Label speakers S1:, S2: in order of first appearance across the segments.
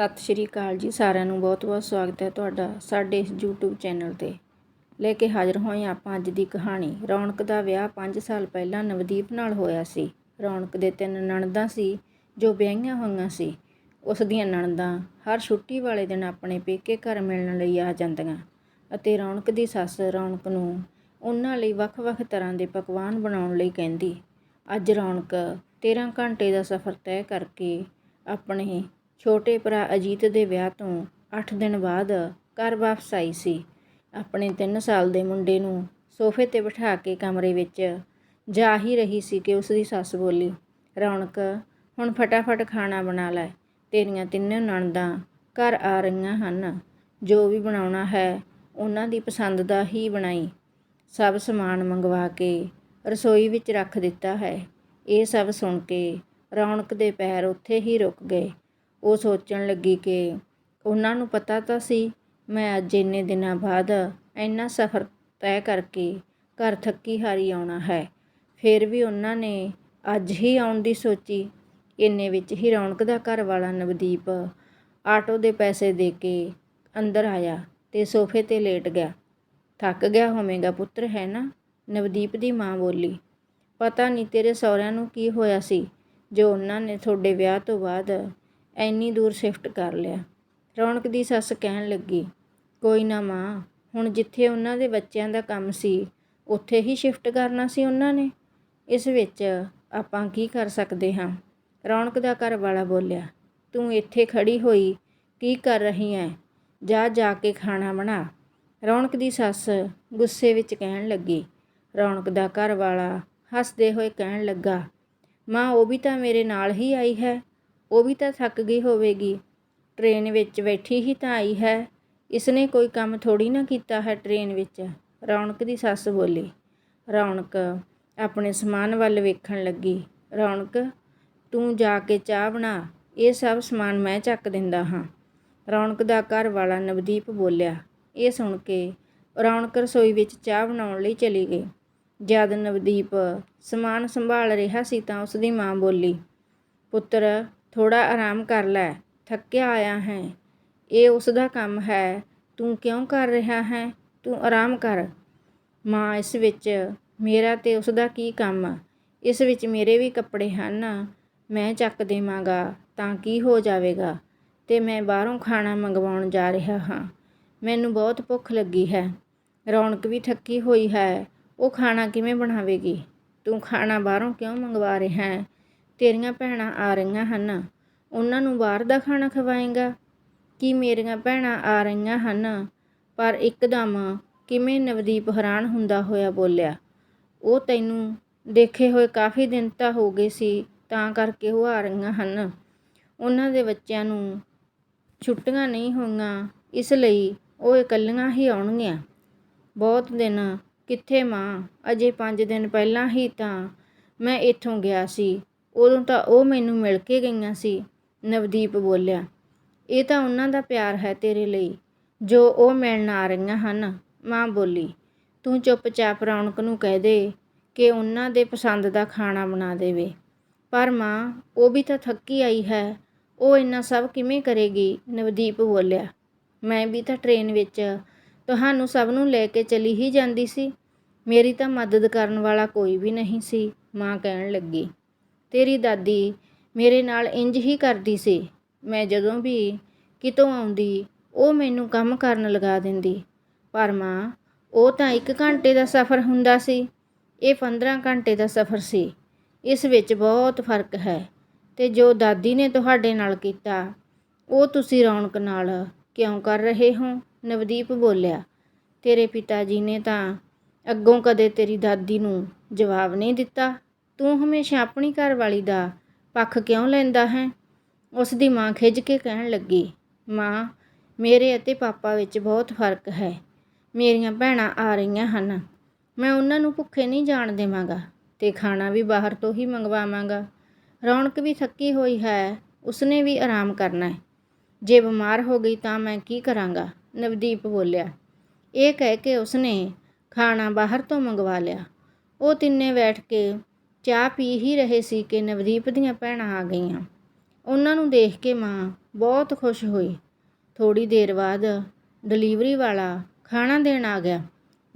S1: ਸਤਿ ਸ਼੍ਰੀ ਅਕਾਲ ਜੀ, ਸਾਰਿਆਂ ਨੂੰ ਬਹੁਤ-ਬਹੁਤ ਸਵਾਗਤ ਹੈ ਤੁਹਾਡਾ ਸਾਡੇ ਇਸ YouTube ਚੈਨਲ ਤੇ। ਲੈ ਕੇ ਹਾਜ਼ਰ ਹੋਏ ਹਾਂ ਆਪਾਂ ਅੱਜ ਦੀ ਕਹਾਣੀ। ਰੌਣਕ ਦਾ ਵਿਆਹ 5 ਸਾਲ ਪਹਿਲਾਂ ਨਵਦੀਪ ਨਾਲ ਹੋਇਆ ਸੀ। ਰੌਣਕ ਦੇ ਤਿੰਨ ਨਣਦਾਂ ਸੀ, ਜੋ ਵਿਆਹੀਆਂ ਹੋਈਆਂ ਸੀ। ਉਸ ਦੀਆਂ ਨਣਦਾਂ ਹਰ ਛੁੱਟੀ ਵਾਲੇ ਦਿਨ ਆਪਣੇ ਪੇਕੇ ਘਰ ਮਿਲਣ ਲਈ ਆ ਜਾਂਦੀਆਂ ਅਤੇ ਰੌਣਕ ਦੀ ਸੱਸ ਰੌਣਕ ਨੂੰ ਉਹਨਾਂ ਲਈ ਵੱਖ-ਵੱਖ ਤਰ੍ਹਾਂ ਦੇ ਪਕਵਾਨ ਬਣਾਉਣ ਲਈ ਕਹਿੰਦੀ। ਅੱਜ ਰੌਣਕ 13 ਘੰਟੇ ਦਾ ਸਫ਼ਰ ਤੈਅ ਕਰਕੇ ਆਪਣੇ ਛੋਟੇ ਭਰਾ ਅਜੀਤ ਦੇ ਵਿਆਹ ਤੋਂ 8 ਦਿਨ ਬਾਅਦ ਘਰ ਵਾਪਸ ਆਈ ਸੀ। ਆਪਣੇ 3 ਸਾਲ ਦੇ ਮੁੰਡੇ ਨੂੰ ਸੋਫੇ ਤੇ ਬਿਠਾ ਕੇ ਕਮਰੇ ਵਿੱਚ ਜਾ ਹੀ ਰਹੀ ਸੀ ਕਿ ਉਸ ਦੀ ਸੱਸ ਬੋਲੀ, ਰੌਣਕ, ਹੁਣ ਫਟਾਫਟ ਖਾਣਾ ਬਣਾ ਲੈ। ਤੇਰੀਆਂ ਤਿੰਨੇ ਨਣਦਾਂ ਘਰ ਆ ਰਹੀਆਂ ਹਨ। ਜੋ ਵੀ ਬਣਾਉਣਾ ਹੈ, ਉਹਨਾਂ ਦੀ ਪਸੰਦ ਦਾ ਹੀ ਬਣਾਈ। ਸਭ ਸਮਾਨ ਮੰਗਵਾ ਕੇ ਰਸੋਈ ਵਿੱਚ ਰੱਖ ਦਿੱਤਾ ਹੈ। ਇਹ ਸਭ ਸੁਣ ਕੇ ਰੌਣਕ ਦੇ ਪੈਰ ਉੱਥੇ ਹੀ ਰੁਕ ਗਏ। ਉਹ ਸੋਚਣ ਲੱਗੀ ਕਿ ਉਹਨਾਂ ਨੂੰ ਪਤਾ ਤਾਂ ਸੀ, ਮੈਂ ਅੱਜ ਇੰਨੇ ਦਿਨਾਂ ਬਾਅਦ ਇੰਨਾ ਸਫ਼ਰ ਤੈਅ ਕਰਕੇ ਘਰ ਥੱਕੀ ਹਾਰੀ ਆਉਣਾ ਹੈ। ਫਿਰ ਵੀ ਉਹਨਾਂ ਨੇ ਅੱਜ ਹੀ ਆਉਣ ਦੀ ਸੋਚੀ। ਇੰਨੇ ਵਿੱਚ ਹੀ ਰੌਣਕ ਦਾ ਘਰ ਵਾਲਾ ਨਵਦੀਪ ਆਟੋ ਦੇ ਪੈਸੇ ਦੇ ਕੇ ਅੰਦਰ ਆਇਆ ਤੇ ਸੋਫੇ ਤੇ ਲੇਟ ਗਿਆ। ਥੱਕ ਗਿਆ ਹੋਵੇਗਾ ਪੁੱਤਰ, ਹੈ ਨਾ? ਨਵਦੀਪ ਦੀ ਮਾਂ ਬੋਲੀ। ਪਤਾ ਨਹੀਂ ਤੇਰੇ ਸਹੁਰਿਆਂ ਨੂੰ ਕੀ ਹੋਇਆ ਸੀ, ਜੋ ਉਹਨਾਂ ਨੇ ਤੁਹਾਡੇ ਵਿਆਹ ਤੋਂ ਬਾਅਦ ਐਨੀ ਦੂਰ ਸ਼ਿਫਟ ਕਰ ਲਿਆ। ਰੌਣਕ ਦੀ ਸੱਸ ਕਹਿਣ ਲੱਗੀ, ਕੋਈ ਨਾ ਮਾਂ, ਹੁਣ ਜਿੱਥੇ ਉਹਨਾਂ ਦੇ ਬੱਚਿਆਂ ਦਾ ਕੰਮ ਸੀ, ਉੱਥੇ ਹੀ ਸ਼ਿਫਟ ਕਰਨਾ ਸੀ ਉਹਨਾਂ ਨੇ। ਇਸ ਵਿੱਚ ਆਪਾਂ ਕੀ ਕਰ ਸਕਦੇ ਹਾਂ? ਰੌਣਕ ਦਾ ਘਰ ਵਾਲਾ ਬੋਲਿਆ, ਤੂੰ ਇੱਥੇ ਖੜੀ ਹੋਈ ਕੀ ਕਰ ਰਹੀ ਐ? ਜਾ ਜਾ ਕੇ ਖਾਣਾ ਬਣਾ। ਰੌਣਕ ਦੀ ਸੱਸ ਗੁੱਸੇ ਵਿੱਚ ਕਹਿਣ ਲੱਗੀ, ਰੌਣਕ ਦਾ ਘਰ ਵਾਲਾ ਹੱਸਦੇ ਹੋਏ ਕਹਿਣ ਲੱਗਾ, ਮਾਂ, ਉਹ ਵੀ ਤਾਂ ਮੇਰੇ ਨਾਲ ਹੀ ਆਈ ਹੈ। ਉਹ ਵੀ ਤਾਂ ਥੱਕ ਗਈ ਹੋਵੇਗੀ। ਟ੍ਰੇਨ ਵਿੱਚ ਬੈਠੀ ਹੀ ਤਾਂ ਆਈ ਹੈ। ਇਸਨੇ ਕੋਈ ਕੰਮ ਥੋੜ੍ਹੀ ਨਾ ਕੀਤਾ ਹੈ ਟ੍ਰੇਨ ਵਿੱਚ। ਰੌਣਕ ਦੀ ਸੱਸ ਬੋਲੀ। ਰੌਣਕ, ਆਪਣੇ ਸਮਾਨ ਵੱਲ ਵੇਖਣ ਲੱਗੀ। ਰੌਣਕ, ਤੂੰ ਜਾ ਕੇ ਚਾਹ ਬਣਾ। ਇਹ ਸਭ ਸਮਾਨ ਮੈਂ ਚੱਕ ਦਿੰਦਾ ਹਾਂ। ਰੌਣਕ ਦਾ ਘਰ ਵਾਲਾ ਨਵਦੀਪ ਬੋਲਿਆ। ਇਹ ਸੁਣ ਕੇ ਰੌਣਕ ਰਸੋਈ ਵਿੱਚ ਚਾਹ ਬਣਾਉਣ ਲਈ ਚਲੀ ਗਈ। ਜਦ ਨਵਦੀਪ ਸਮਾਨ ਸੰਭਾਲ ਰਿਹਾ ਸੀ ਤਾਂ ਉਸ ਦੀ ਮਾਂ ਬੋਲੀ, ਪੁੱਤਰ ਥੋੜ੍ਹਾ ਆਰਾਮ ਕਰ ਲੈ, ਥੱਕਿਆ ਆਇਆ ਹੈ। ਇਹ ਉਸ ਦਾ ਕੰਮ ਹੈ। ਤੂੰ ਕਿਉਂ ਕਰ ਰਿਹਾ ਹੈ? ਤੂੰ ਆਰਾਮ ਕਰ। ਮਾਂ, ਇਸ ਵਿੱਚ ਮੇਰਾ ਤੇ ਉਸ ਦਾ ਕੀ ਕੰਮ? ਇਸ ਵਿੱਚ ਮੇਰੇ ਵੀ ਕੱਪੜੇ ਹਨ। ਮੈਂ ਚੱਕ ਦੇਵਾਂਗਾ ਤਾਂ ਕੀ ਹੋ ਜਾਵੇਗਾ? ਤੇ ਮੈਂ ਬਾਹਰੋਂ ਖਾਣਾ ਮੰਗਵਾਉਣ ਜਾ ਰਿਹਾ ਹਾਂ। ਮੈਨੂੰ ਬਹੁਤ ਭੁੱਖ ਲੱਗੀ ਹੈ। ਰੌਣਕ ਵੀ ਥੱਕੀ ਹੋਈ ਹੈ। ਉਹ ਖਾਣਾ ਕਿਵੇਂ ਬਣਾਵੇਗੀ? ਤੂੰ ਖਾਣਾ ਬਾਹਰੋਂ ਕਿਉਂ ਮੰਗਵਾ ਰਿਹਾ ਹੈ? ਤੇਰੀਆਂ ਭੈਣਾਂ ਆ ਰਹੀਆਂ ਹਨ। ਉਹਨਾਂ ਨੂੰ ਬਾਹਰ ਦਾ ਖਾਣਾ ਖਵਾਏਗਾ? ਕੀ ਮੇਰੀਆਂ ਭੈਣਾਂ ਆ ਰਹੀਆਂ ਹਨ? ਪਰ ਇੱਕਦਮ ਕਿਵੇਂ ਨਵਦੀਪ ਹੈਰਾਨ ਹੁੰਦਾ ਹੋਇਆ ਬੋਲਿਆ, ਉਹ ਤੈਨੂੰ ਦੇਖੇ ਹੋਏ ਕਾਫੀ ਦਿਨ ਤਾਂ ਹੋ ਗਏ ਸੀ, ਤਾਂ ਕਰਕੇ ਉਹ ਆ ਰਹੀਆਂ ਹਨ। ਉਹਨਾਂ ਦੇ ਬੱਚਿਆਂ ਨੂੰ ਛੁੱਟੀਆਂ ਨਹੀਂ ਹੋਈਆਂ, ਇਸ ਲਈ ਉਹ ਇਕੱਲੀਆਂ ਹੀ ਆਉਣਗੀਆਂ। ਬਹੁਤ ਦਿਨ ਕਿੱਥੇ ਮਾਂ? ਅਜੇ 5 ਦਿਨ ਪਹਿਲਾਂ ਹੀ ਤਾਂ ਮੈਂ ਇੱਥੋਂ ਗਿਆ ਸੀ। ਉਦੋਂ ਤਾਂ ਉਹ ਮੈਨੂੰ ਮਿਲ ਕੇ ਗਈਆਂ ਸੀ, ਨਵਦੀਪ ਬੋਲਿਆ। ਇਹ ਤਾਂ ਉਹਨਾਂ ਦਾ ਪਿਆਰ ਹੈ ਤੇਰੇ ਲਈ, ਜੋ ਉਹ ਮਿਲਣ ਆ ਰਹੀਆਂ ਹਨ। ਮਾਂ ਬੋਲੀ, ਤੂੰ ਚੁੱਪਚਾਪ ਰੌਣਕ ਨੂੰ ਕਹਿ ਦੇ ਕਿ ਉਹਨਾਂ ਦੇ ਪਸੰਦ ਦਾ ਖਾਣਾ ਬਣਾ ਦੇਵੇ। ਪਰ ਮਾਂ, ਉਹ ਵੀ ਤਾਂ ਥੱਕੀ ਆਈ ਹੈ, ਉਹ ਇੰਨਾ ਸਭ ਕਿਵੇਂ ਕਰੇਗੀ? ਨਵਦੀਪ ਬੋਲਿਆ, ਮੈਂ ਵੀ ਤਾਂ ਟ੍ਰੇਨ ਵਿੱਚ ਤੁਹਾਨੂੰ ਸਭ ਨੂੰ ਲੈ ਕੇ ਚਲੀ ਹੀ ਜਾਂਦੀ ਸੀ। ਮੇਰੀ ਤਾਂ ਮਦਦ ਕਰਨ ਵਾਲਾ ਕੋਈ ਵੀ ਨਹੀਂ ਸੀ, ਮਾਂ ਕਹਿਣ ਲੱਗੀ। ਤੇਰੀ ਦਾਦੀ ਮੇਰੇ ਨਾਲ ਇੰਜ ਹੀ ਕਰਦੀ ਸੀ। ਮੈਂ ਜਦੋਂ ਵੀ ਕਿਤੋਂ ਆਉਂਦੀ, ਉਹ ਮੈਨੂੰ ਕੰਮ ਕਰਨ ਲਗਾ ਦਿੰਦੀ। ਪਰ ਮਾਂ, ਉਹ ਤਾਂ 1 ਘੰਟੇ ਦਾ ਸਫ਼ਰ ਹੁੰਦਾ ਸੀ। ਇਹ 15 ਘੰਟੇ ਦਾ ਸਫ਼ਰ ਸੀ। ਇਸ ਵਿੱਚ ਬਹੁਤ ਫ਼ਰਕ ਹੈ ਤੇ ਜੋ ਦਾਦੀ ਨੇ ਤੁਹਾਡੇ ਨਾਲ ਕੀਤਾ, ਉਹ ਤੁਸੀਂ ਰੌਣਕ ਨਾਲ ਕਿਉਂ ਕਰ ਰਹੇ ਹੋ? ਨਵਦੀਪ ਬੋਲਿਆ। ਤੇਰੇ ਪਿਤਾ ਜੀ ਨੇ ਤਾਂ ਅੱਗੋਂ ਕਦੇ ਤੇਰੀ ਦਾਦੀ ਨੂੰ ਜਵਾਬ ਨਹੀਂ ਦਿੱਤਾ। ਤੂੰ ਹਮੇਸ਼ਾ ਆਪਣੀ ਘਰਵਾਲੀ ਦਾ ਪੱਖ ਕਿਉਂ ਲੈਂਦਾ ਹੈ? ਉਸ ਦੀ ਮਾਂ ਖਿੱਝ ਕੇ ਕਹਿਣ ਲੱਗੀ, ਮਾਂ, ਮੇਰੇ ਅਤੇ ਪਾਪਾ ਵਿੱਚ ਬਹੁਤ ਫ਼ਰਕ ਹੈ। ਮੇਰੀਆਂ ਭੈਣਾਂ ਆ ਰਹੀਆਂ ਹਨ। ਮੈਂ ਉਹਨਾਂ ਨੂੰ ਭੁੱਖੇ ਨਹੀਂ ਜਾਣ ਦੇਵਾਂਗਾ ਤੇ ਖਾਣਾ ਵੀ ਬਾਹਰ ਤੋਂ ਹੀ ਮੰਗਵਾਵਾਂਗਾ। ਰੌਣਕ ਵੀ ਥੱਕੀ ਹੋਈ ਹੈ, ਉਸਨੇ ਵੀ ਆਰਾਮ ਕਰਨਾ ਹੈ। ਜੇ ਬਿਮਾਰ ਹੋ ਗਈ ਤਾਂ ਮੈਂ ਕੀ ਕਰਾਂਗਾ? ਨਵਦੀਪ ਬੋਲਿਆ। ਇਹ ਕਹਿ ਕੇ ਉਸਨੇ ਖਾਣਾ ਬਾਹਰ ਤੋਂ ਮੰਗਵਾ ਲਿਆ। ਉਹ ਤਿੰਨੇ ਬੈਠ ਕੇ ਚਾਹ ਪੀ ਹੀ ਰਹੇ ਸੀ ਕਿ ਨਵਦੀਪ ਦੀਆਂ ਭੈਣਾਂ ਆ ਗਈਆਂ। ਉਹਨਾਂ ਨੂੰ ਦੇਖ ਕੇ ਮਾਂ ਬਹੁਤ ਖੁਸ਼ ਹੋਈ। ਥੋੜੀ ਦੇਰ ਬਾਅਦ ਡਿਲੀਵਰੀ ਵਾਲਾ ਖਾਣਾ ਦੇਣ ਆ ਗਿਆ।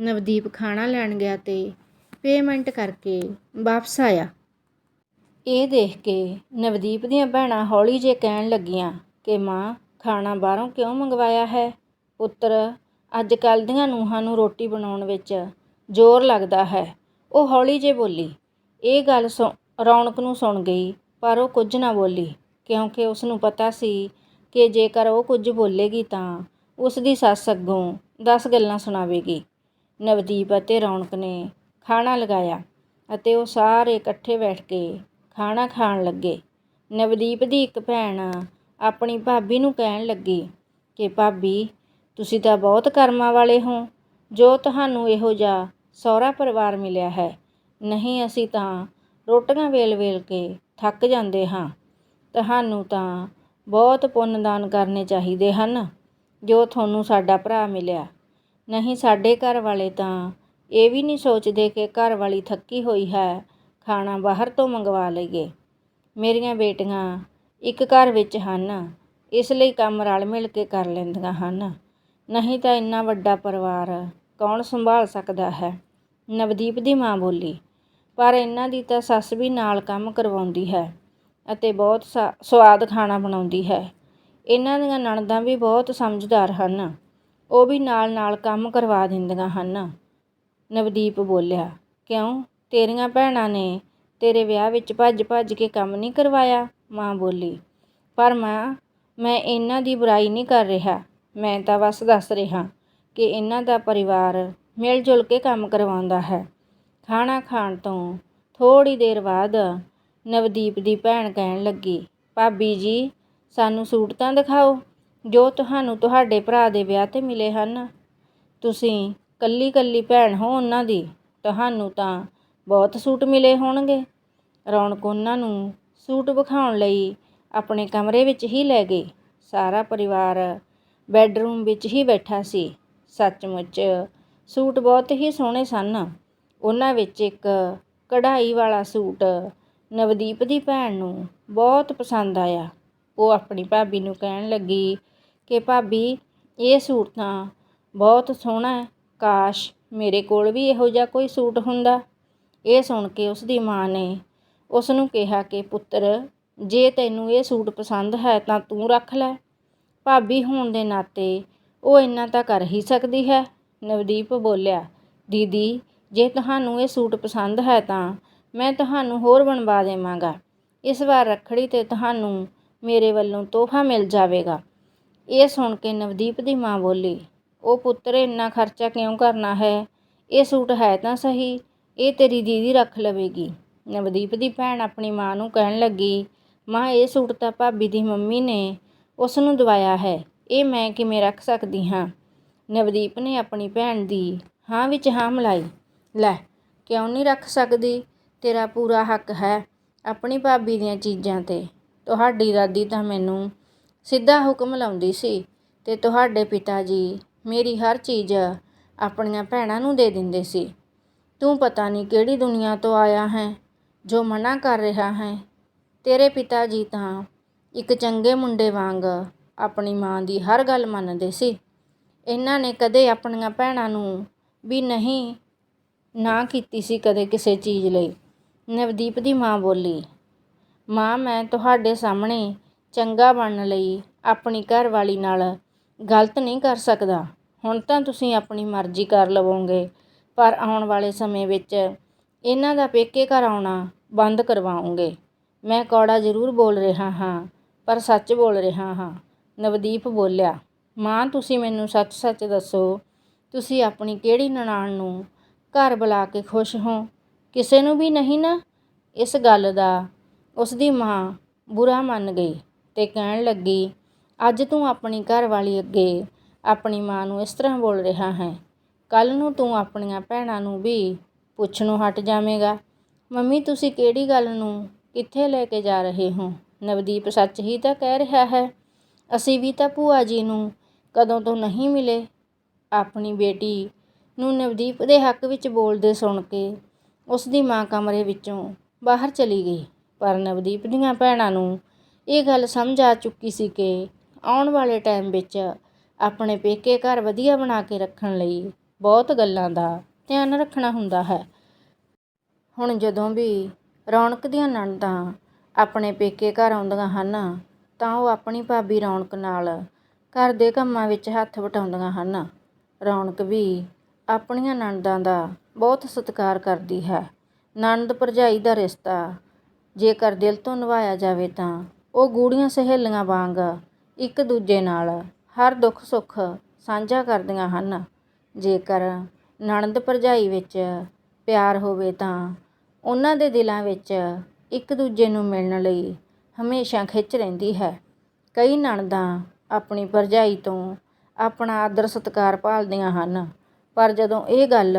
S1: ਨਵਦੀਪ ਖਾਣਾ ਲੈਣ ਗਿਆ ਤੇ ਪੇਮੈਂਟ ਕਰਕੇ ਵਾਪਸ ਆਇਆ। ਇਹ ਦੇਖ ਕੇ ਨਵਦੀਪ ਦੀਆਂ ਭੈਣਾਂ ਹੌਲੀ ਜੇ ਕਹਿਣ ਲੱਗੀਆਂ ਕਿ ਮਾਂ, ਖਾਣਾ ਬਾਹਰੋਂ ਕਿਉਂ ਮੰਗਵਾਇਆ ਹੈ? ਪੁੱਤਰ, ਅੱਜ ਕੱਲ੍ਹ ਦੀਆਂ ਨੂੰਹਾਂ ਨੂੰ ਰੋਟੀ ਬਣਾਉਣ ਵਿੱਚ ਜ਼ੋਰ ਲੱਗਦਾ ਹੈ। ਉਹ ਹੌਲੀ ਜੇ ਬੋਲੀ ਇਹ ਗੱਲ ਸੁ, ਰੌਣਕ ਨੂੰ ਸੁਣ ਗਈ, ਪਰ ਉਹ ਕੁਝ ਨਾ ਬੋਲੀ, ਕਿਉਂਕਿ ਉਸ ਨੂੰ ਪਤਾ ਸੀ ਕਿ ਜੇਕਰ ਉਹ ਕੁਝ ਬੋਲੇਗੀ ਤਾਂ ਉਸ ਦੀ ਸੱਸ ਅੱਗੋਂ 10 ਗੱਲਾਂ ਸੁਣਾਵੇਗੀ। ਨਵਦੀਪ ਅਤੇ ਰੌਣਕ ਨੇ ਖਾਣਾ ਲਗਾਇਆ ਅਤੇ ਉਹ ਸਾਰੇ ਇਕੱਠੇ ਬੈਠ ਕੇ ਖਾਣਾ ਖਾਣ ਲੱਗੇ। ਨਵਦੀਪ ਦੀ ਇੱਕ ਭੈਣ ਆਪਣੀ ਭਾਬੀ ਨੂੰ ਕਹਿਣ ਲੱਗੀ ਕਿ, ਭਾਬੀ, ਤੁਸੀਂ ਤਾਂ ਬਹੁਤ ਕਰਮਾਂ ਵਾਲੇ ਹੋ। ਜੋ ਤੁਹਾਨੂੰ ਇਹੋ ਜਿਹਾ ਸਹੁਰਾ ਪਰਿਵਾਰ ਮਿਲਿਆ ਹੈ ਨਹੀਂ ਅਸੀਂ ਤਾਂ ਰੋਟੀਆਂ ਵੇਲ-ਵੇਲ ਕੇ ਥੱਕ ਜਾਂਦੇ ਹਾਂ। ਤੁਹਾਨੂੰ ਤਾਂ ਬਹੁਤ ਪੁੰਨ ਦਾਨ ਕਰਨੇ ਚਾਹੀਦੇ ਹਨ, ਜੋ ਤੁਹਾਨੂੰ ਸਾਡਾ ਭਰਾ ਮਿਲਿਆ। ਨਹੀਂ, ਸਾਡੇ ਘਰ ਵਾਲੇ ਤਾਂ ਇਹ ਵੀ ਨਹੀਂ ਸੋਚਦੇ ਕਿ ਘਰ ਵਾਲੀ ਥੱਕੀ ਹੋਈ ਹੈ, ਖਾਣਾ ਬਾਹਰ ਤੋਂ ਮੰਗਵਾ ਲਈਏ। ਮੇਰੀਆਂ ਬੇਟੀਆਂ ਇੱਕ ਘਰ ਵਿੱਚ ਹਨ, ਇਸ ਲਈ ਕੰਮ ਰਲ ਮਿਲ ਕੇ ਕਰ ਲੈਂਦੀਆਂ ਹਨ। ਨਹੀਂ ਤਾਂ ਇੰਨਾ ਵੱਡਾ ਪਰਿਵਾਰ ਕੌਣ ਸੰਭਾਲ ਸਕਦਾ ਹੈ? ਨਵਦੀਪ ਦੀ ਮਾਂ ਬੋਲੀ। ਪਰ ਇਹਨਾਂ ਦੀ ਤਾਂ ਸੱਸ ਵੀ ਨਾਲ ਕੰਮ ਕਰਵਾਉਂਦੀ ਹੈ ਅਤੇ ਬਹੁਤ ਸਾ, ਸਵਾਦ ਖਾਣਾ ਬਣਾਉਂਦੀ ਹੈ। ਇਹਨਾਂ ਦੀਆਂ ਨਣਦਾਂ ਵੀ ਬਹੁਤ ਸਮਝਦਾਰ ਹਨ। ਉਹ ਵੀ ਨਾਲ ਨਾਲ ਕੰਮ ਕਰਵਾ ਦਿੰਦੀਆਂ ਹਨ। ਨਵਦੀਪ ਬੋਲਿਆ, ਕਿਉਂ? ਤੇਰੀਆਂ ਭੈਣਾਂ ਨੇ ਤੇਰੇ ਵਿਆਹ ਵਿੱਚ ਭੱਜ ਭੱਜ ਕੇ ਕੰਮ ਨਹੀਂ ਕਰਵਾਇਆ? ਮਾਂ ਬੋਲੀ, ਪਰ ਮਾਂ, ਮੈਂ ਇਹਨਾਂ ਦੀ ਬੁਰਾਈ ਨਹੀਂ ਕਰ ਰਿਹਾ। ਮੈਂ ਤਾਂ ਬਸ ਦੱਸ ਰਿਹਾ ਕਿ ਇਹਨਾਂ ਦਾ ਪਰਿਵਾਰ ਮਿਲ ਜੁਲ ਕੇ ਕੰਮ ਕਰਵਾਉਂਦਾ ਹੈ। ਖਾਣਾ ਖਾਣ ਤੋਂ ਥੋੜ੍ਹੀ ਦੇਰ ਬਾਅਦ ਨਵਦੀਪ ਦੀ ਭੈਣ ਕਹਿਣ ਲੱਗੀ, ਭਾਬੀ ਜੀ, ਸਾਨੂੰ ਸੂਟ ਤਾਂ ਦਿਖਾਓ, ਜੋ ਤੁਹਾਨੂੰ ਤੁਹਾਡੇ ਭਰਾ ਦੇ ਵਿਆਹ ਤੇ ਮਿਲੇ ਹਨ। ਤੁਸੀਂ ਕੱਲੀ ਕੱਲੀ ਭੈਣ ਹੋ ਉਹਨਾਂ ਦੀ, ਤੁਹਾਨੂੰ ਤਾਂ ਬਹੁਤ ਸੂਟ ਮਿਲੇ ਹੋਣਗੇ। ਰੌਣਕ ਉਹਨਾਂ ਨੂੰ ਸੂਟ ਵਿਖਾਉਣ ਲਈ ਆਪਣੇ ਕਮਰੇ ਵਿੱਚ ਹੀ ਲੈ ਗਈ। ਸਾਰਾ ਪਰਿਵਾਰ ਬੈੱਡਰੂਮ ਵਿੱਚ ਹੀ ਬੈਠਾ ਸੀ। ਸੱਚਮੁੱਚ ਸੂਟ ਬਹੁਤ ਹੀ ਸੋਹਣੇ ਸਨ। ਉਹਨਾਂ ਵਿੱਚ ਇੱਕ ਕਢਾਈ ਵਾਲਾ ਸੂਟ ਨਵਦੀਪ ਦੀ ਭੈਣ ਨੂੰ ਬਹੁਤ ਪਸੰਦ ਆਇਆ। ਉਹ ਆਪਣੀ ਭਾਬੀ ਨੂੰ ਕਹਿਣ ਲੱਗੀ ਕਿ ਭਾਬੀ, ਇਹ ਸੂਟ ਤਾਂ ਬਹੁਤ ਸੋਹਣਾ ਹੈ। ਕਾਸ਼ ਮੇਰੇ ਕੋਲ ਵੀ ਇਹੋ ਜਿਹਾ ਕੋਈ ਸੂਟ ਹੁੰਦਾ। ਇਹ ਸੁਣ ਕੇ ਉਸ ਦੀ ਮਾਂ ਨੇ ਉਸ ਨੂੰ ਕਿਹਾ ਕਿ, ਪੁੱਤਰ, ਜੇ ਤੈਨੂੰ ਇਹ ਸੂਟ ਪਸੰਦ ਹੈ ਤਾਂ ਤੂੰ ਰੱਖ ਲੈ। ਭਾਬੀ ਹੋਣ ਦੇ ਨਾਤੇ ਉਹ ਇੰਨਾ ਤਾਂ ਕਰ ਹੀ ਸਕਦੀ ਹੈ। ਨਵਦੀਪ ਬੋਲਿਆ, ਦੀਦੀ ਜੇ ਤੁਹਾਨੂੰ ਇਹ ਸੂਟ ਪਸੰਦ ਹੈ ਤਾਂ ਮੈਂ ਤੁਹਾਨੂੰ ਹੋਰ ਬਣਵਾ ਦੇਵਾਂਗਾ। ਇਸ ਵਾਰ ਰੱਖੜੀ ਤੇ ਤੁਹਾਨੂੰ ਮੇਰੇ ਵੱਲੋਂ ਤੋਹਫਾ ਮਿਲ ਜਾਵੇਗਾ। ਇਹ ਸੁਣ ਕੇ ਨਵਦੀਪ ਦੀ ਮਾਂ ਬੋਲੀ, ਉਹ ਪੁੱਤਰ, ਇੰਨਾ ਖਰਚਾ ਕਿਉਂ ਕਰਨਾ ਹੈ? ਇਹ ਸੂਟ ਹੈ ਤਾਂ ਸਹੀ, ਇਹ ਤੇਰੀ ਦੀਦੀ ਰੱਖ ਲਵੇਗੀ। ਨਵਦੀਪ ਦੀ ਭੈਣ ਆਪਣੀ ਮਾਂ ਨੂੰ ਕਹਿਣ ਲੱਗੀ, ਮਾਂ, ਇਹ ਸੂਟ ਤਾਂ ਭਾਬੀ ਦੀ ਮੰਮੀ ਨੇ ਉਸ ਨੂੰ ਦਵਾਇਆ ਹੈ, ਇਹ ਮੈਂ ਕਿਵੇਂ ਰੱਖ ਸਕਦੀ ਹਾਂ? ਨਵਦੀਪ ਨੇ ਆਪਣੀ ਭੈਣ ਦੀ ਹਾਂ ਵਿੱਚ ਹਾਂ ਮਿਲਾਈ। ਲੈ, ਕਿਉਂ ਨਹੀਂ ਰੱਖ ਸਕਦੀ? ਤੇਰਾ ਪੂਰਾ ਹੱਕ ਹੈ ਆਪਣੀ ਭਾਬੀ ਦੀਆਂ ਚੀਜ਼ਾਂ ਤੇ। ਤੁਹਾਡੀ ਦਾਦੀ ਤਾਂ ਮੈਨੂੰ ਸਿੱਧਾ ਹੁਕਮ ਲਾਉਂਦੀ ਸੀ ਤੇ ਤੁਹਾਡੇ ਪਿਤਾ ਜੀ ਮੇਰੀ ਹਰ ਚੀਜ਼ ਆਪਣੀਆਂ ਭੈਣਾਂ ਨੂੰ ਦੇ ਦਿੰਦੇ ਸੀ। ਤੂੰ ਪਤਾ ਨਹੀਂ ਕਿਹੜੀ ਦੁਨੀਆ ਤੋਂ ਆਇਆ ਹੈ, ਜੋ ਮਨਾ ਕਰ ਰਿਹਾ ਹੈ। ਤੇਰੇ ਪਿਤਾ ਜੀ ਤਾਂ ਇੱਕ ਚੰਗੇ ਮੁੰਡੇ ਵਾਂਗ ਆਪਣੀ ਮਾਂ ਦੀ ਹਰ ਗੱਲ ਮੰਨਦੇ ਸੀ। ਇਹਨਾਂ ਨੇ ਕਦੇ ਆਪਣੀਆਂ ਭੈਣਾਂ ਨੂੰ ਵੀ ਨਹੀਂ ਨਾ ਕੀਤੀ ਸੀ ਕਦੇ ਕਿਸੇ ਚੀਜ਼ ਲਈ। ਨਵਦੀਪ ਦੀ ਮਾਂ ਬੋਲੀ, ਮਾਂ, ਮੈਂ ਤੁਹਾਡੇ ਸਾਹਮਣੇ ਚੰਗਾ ਬਣਨ ਲਈ ਆਪਣੀ ਘਰਵਾਲੀ ਨਾਲ ਗਲਤ ਨਹੀਂ ਕਰ ਸਕਦਾ। ਹੁਣ ਤਾਂ ਤੁਸੀਂ ਆਪਣੀ ਮਰਜ਼ੀ ਕਰ ਲਵੋਗੇ, ਪਰ ਆਉਣ ਵਾਲੇ ਸਮੇਂ ਵਿੱਚ ਇਹਨਾਂ ਦਾ ਪੇਕੇ ਘਰ ਆਉਣਾ ਬੰਦ ਕਰਵਾਉਂਗੇ। ਮੈਂ ਕੌੜਾ ਜ਼ਰੂਰ ਬੋਲ ਰਿਹਾ ਹਾਂ, ਪਰ ਸੱਚ ਬੋਲ ਰਿਹਾ ਹਾਂ। ਨਵਦੀਪ ਬੋਲਿਆ, ਮਾਂ, ਤੁਸੀਂ ਮੈਨੂੰ ਸੱਚ-ਸੱਚ ਦੱਸੋ, ਤੁਸੀਂ ਆਪਣੀ ਕਿਹੜੀ ਨਨਾਣ ਨੂੰ ਘਰ ਬੁਲਾ ਕੇ ਖੁਸ਼ ਹੋ। ਕਿਸੇ ਨੂੰ ਵੀ ਨਹੀਂ ਨਾ ਇਸ ਗੱਲ ਦਾ। ਉਸ ਦੀ ਮਾਂ ਬੁਰਾ ਮੰਨ ਗਈ ਅਤੇ ਕਹਿਣ ਲੱਗੀ, ਅੱਜ ਤੂੰ ਆਪਣੀ ਘਰਵਾਲੀ ਅੱਗੇ ਆਪਣੀ ਮਾਂ ਨੂੰ ਇਸ ਤਰ੍ਹਾਂ ਬੋਲ ਰਿਹਾ ਹੈ। ਕੱਲ੍ਹ ਨੂੰ ਤੂੰ ਆਪਣੀਆਂ ਭੈਣਾਂ ਨੂੰ ਵੀ ਪੁੱਛਣੋਂ ਹਟ ਜਾਵੇਂਗਾ। ਮੰਮੀ, ਤੁਸੀਂ ਕਿਹੜੀ ਗੱਲ ਨੂੰ ਕਿੱਥੇ ਲੈ ਕੇ ਜਾ ਰਹੇ ਹੋ? ਨਵਦੀਪ ਸੱਚ ਹੀ ਤਾਂ ਕਹਿ ਰਿਹਾ ਹੈ, ਅਸੀਂ ਵੀ ਤਾਂ ਭੂਆ ਜੀ ਨੂੰ ਕਦੋਂ ਤੋਂ ਨਹੀਂ ਮਿਲੇ। ਆਪਣੀ ਬੇਟੀ ਨੂੰ ਨਵਦੀਪ ਦੇ ਹੱਕ ਵਿੱਚ ਬੋਲਦੇ ਸੁਣ ਕੇ ਉਸ ਦੀ ਮਾਂ ਕਮਰੇ ਵਿੱਚੋਂ ਬਾਹਰ ਚਲੀ ਗਈ। ਪਰ ਨਵਦੀਪ ਦੀਆਂ ਭੈਣਾਂ ਨੂੰ ਇਹ ਗੱਲ ਸਮਝ ਆ ਚੁੱਕੀ ਸੀ ਕਿ ਆਉਣ ਵਾਲੇ ਟਾਈਮ ਵਿੱਚ ਆਪਣੇ ਪੇਕੇ ਘਰ ਵਧੀਆ ਬਣਾ ਕੇ ਰੱਖਣ ਲਈ ਬਹੁਤ ਗੱਲਾਂ ਦਾ ਧਿਆਨ ਰੱਖਣਾ ਹੁੰਦਾ ਹੈ। ਹੁਣ ਜਦੋਂ ਵੀ ਰੌਣਕ ਦੀਆਂ ਨਣਦਾਂ ਆਪਣੇ ਪੇਕੇ ਘਰ ਆਉਂਦੀਆਂ ਹਨ, ਤਾਂ ਉਹ ਆਪਣੀ ਭਾਬੀ ਰੌਣਕ ਨਾਲ ਘਰ ਦੇ ਕੰਮਾਂ ਵਿੱਚ ਹੱਥ ਵਟਾਉਂਦੀਆਂ ਹਨ। ਰੌਣਕ ਵੀ ਆਪਣੀਆਂ ਨਣਦਾਂ ਦਾ ਬਹੁਤ ਸਤਿਕਾਰ ਕਰਦੀ ਹੈ। ਨਣਦ ਭਰਜਾਈ ਦਾ ਰਿਸ਼ਤਾ ਜੇਕਰ ਦਿਲ ਤੋਂ ਨਿਭਾਇਆ ਜਾਵੇ ਤਾਂ ਉਹ ਗੂੜੀਆਂ ਸਹੇਲੀਆਂ ਵਾਂਗ ਇੱਕ ਦੂਜੇ ਨਾਲ ਹਰ ਦੁੱਖ ਸੁੱਖ ਸਾਂਝਾ ਕਰਦੀਆਂ ਹਨ। ਜੇਕਰ ਨਣਦ ਭਰਜਾਈ ਵਿੱਚ ਪਿਆਰ ਹੋਵੇ ਤਾਂ ਉਹਨਾਂ ਦੇ ਦਿਲਾਂ ਵਿੱਚ ਇੱਕ ਦੂਜੇ ਨੂੰ ਮਿਲਣ ਲਈ ਹਮੇਸ਼ਾ ਖਿੱਚ ਰਹਿੰਦੀ ਹੈ। ਕਈ ਨਣਦਾਂ ਆਪਣੀ ਭਰਜਾਈ ਤੋਂ ਆਪਣਾ ਆਦਰ ਸਤਿਕਾਰ ਭਾਲਦੀਆਂ ਹਨ। ਪਰ ਜਦੋਂ ਇਹ ਗੱਲ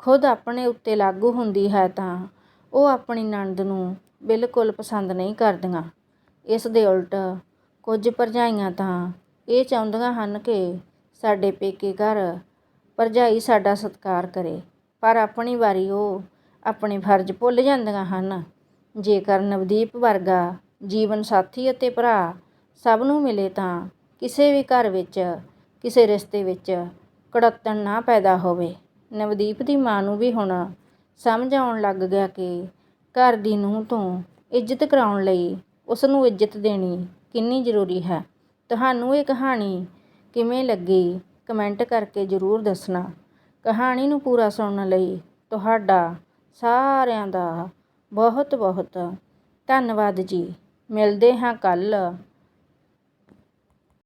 S1: ਖੁਦ ਆਪਣੇ ਉੱਤੇ ਲਾਗੂ ਹੁੰਦੀ ਹੈ ਤਾਂ ਉਹ ਆਪਣੀ ਨਣਦ ਨੂੰ ਬਿਲਕੁਲ ਪਸੰਦ ਨਹੀਂ ਕਰਦੀਆਂ। ਇਸ ਦੇ ਉਲਟ ਕੁਝ ਭਰਜਾਈਆਂ ਤਾਂ ਇਹ ਚਾਹੁੰਦੀਆਂ ਹਨ ਕਿ ਸਾਡੇ ਪੇਕੇ ਘਰ ਭਰਜਾਈ ਸਾਡਾ ਸਤਿਕਾਰ ਕਰੇ, ਪਰ ਆਪਣੀ ਵਾਰੀ ਉਹ ਆਪਣੇ ਫਰਜ਼ ਭੁੱਲ ਜਾਂਦੀਆਂ ਹਨ। ਜੇਕਰ ਨਵਦੀਪ ਵਰਗਾ ਜੀਵਨ ਸਾਥੀ ਅਤੇ ਭਰਾ ਸਭ ਨੂੰ ਮਿਲੇ ਤਾਂ ਕਿਸੇ ਵੀ ਘਰ ਵਿੱਚ, ਕਿਸੇ ਰਿਸ਼ਤੇ ਵਿੱਚ ਕੜੱਤਣ ਨਾ ਪੈਦਾ ਹੋਵੇ। ਨਵਦੀਪ ਦੀ ਮਾਂ ਨੂੰ ਵੀ ਹੁਣ ਸਮਝ ਆਉਣ ਲੱਗ ਗਿਆ ਕਿ ਘਰ ਦੀ ਨੂੰਹ ਤੋਂ ਇੱਜ਼ਤ ਕਰਾਉਣ ਲਈ ਉਸ ਨੂੰ ਇੱਜ਼ਤ ਦੇਣੀ ਕਿੰਨੀ ਜ਼ਰੂਰੀ ਹੈ। ਤੁਹਾਨੂੰ ਇਹ ਕਹਾਣੀ ਕਿਵੇਂ ਲੱਗੀ ਕਮੈਂਟ ਕਰਕੇ ਜ਼ਰੂਰ ਦੱਸਣਾ। ਕਹਾਣੀ ਨੂੰ ਪੂਰਾ ਸੁਣਨ ਲਈ ਤੁਹਾਡਾ ਸਾਰਿਆਂ ਦਾ ਬਹੁਤ ਬਹੁਤ ਧੰਨਵਾਦ ਜੀ। ਮਿਲਦੇ ਹਾਂ ਕੱਲ੍ਹ